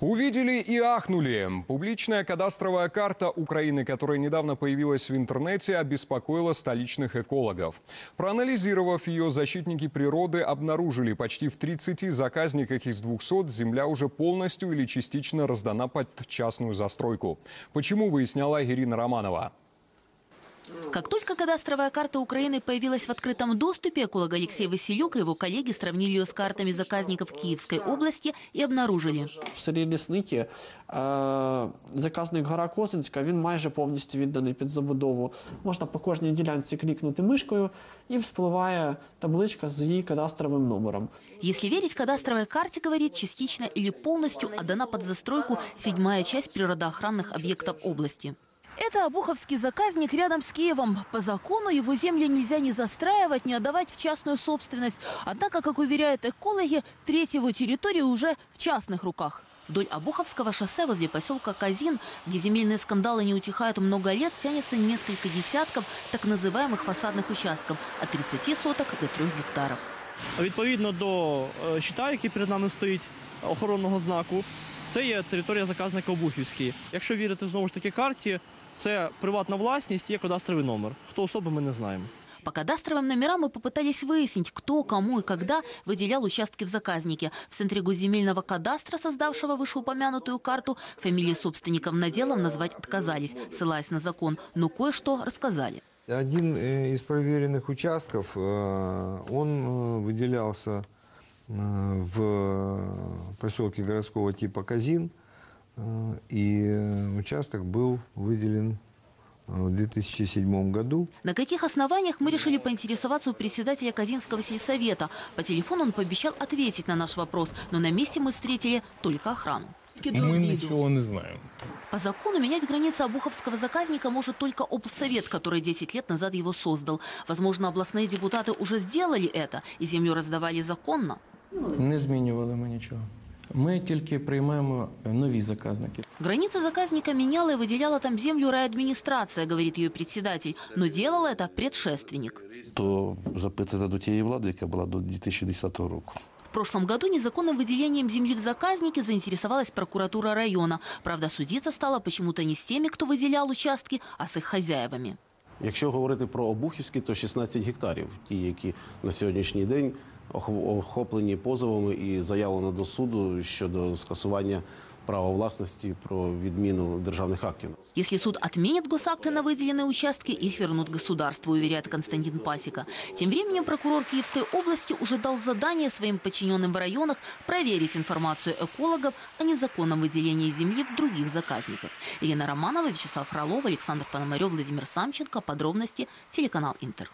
Увидели и ахнули. Публичная кадастровая карта Украины, которая недавно появилась в интернете, обеспокоила столичных экологов. Проанализировав ее, защитники природы обнаружили почти в 30 заказниках из 200 земля уже полностью или частично раздана под частную застройку. Почему, выясняла Ирина Романова. Как только кадастровая карта Украины появилась в открытом доступе, эколог Алексей Василюк и его коллеги сравнили ее с картами заказников Киевской области и обнаружили. В селі Лісники е, заказник гора Козинська, він майже повністю відданий під забудову. Можна по кожній ділянці клікнути мишкою і вспливає табличка з її кадастровим номером. Если верить кадастровой карте, говорит, частично или полностью отдана под застройку седьмая часть природоохранных объектов области. Это Обуховский заказник рядом с Киевом. По закону его земли нельзя ни застраивать, ни отдавать в частную собственность. Однако, как уверяют экологи, треть его территории уже в частных руках. Вдоль Обуховского шоссе возле поселка Казин, где земельные скандалы не утихают много лет, тянется несколько десятков так называемых фасадных участков от 30 соток до 3 гектаров. Відповідно до е, щита, який перед нами стоїть охоронного знаку, це є територія заказника Обухівський. Якщо вірити знову ж таки карті, це приватна власність, є кадастровий номер. Хто особи, ми не знаємо. По кадастровым номерам мы попытались выяснить, кто, кому и когда выделял участки в заказнике. В Центре госземельного кадастра, создавшего вышеупомянутую карту, фамилии собственников наделов назвать отказались, ссылаясь на закон, но кое-что рассказали. Один э, из проверенных участков, э, он э, выделялся э, в поселке городского типа Казин, э, и э, участок был выделен э, в 2007 году. На каких основаниях мы решили поинтересоваться у председателя Казинского сельсовета. По телефону он пообещал ответить на наш вопрос, но на месте мы встретили только охрану. Ми нічого не знаємо. По закону менять границы Обуховского заказника может только облсовет, который 10 лет назад его создал. Возможно, областные депутаты уже сделали это и землю раздавали законно. Не змінювали ми нічого. Ми тільки приймаємо нові заказники. Границы заказника меняла и выделяла там землю райадминистрация, говорит ее председатель. Но делал это предшественник. то запитати до тієї влади, яка була до 2010 року. В прошлом году незаконным выделением земли в заказнике заинтересовалась прокуратура района. Правда, судиться стала почему-то не с теми, кто выделял участки, а с их хозяевами. Якщо говорити про Обухівський, то 16 гектарів, ті, які на сьогоднішній день ох- охоплені позовами і заявлено до суду щодо скасування права власності про відміну державних актів. Если суд отменит госакты на выделенные участки, их вернут государству, уверяет Константин Пасека. Тем временем прокурор Киевской области уже дал задание своим подчиненным в районах проверить информацию экологов о незаконном выделении земли в других заказниках. Ирина Романова, Вячеслав Фролов, Александр Пономарев, Владимир Самченко. Подробности телеканал Интер.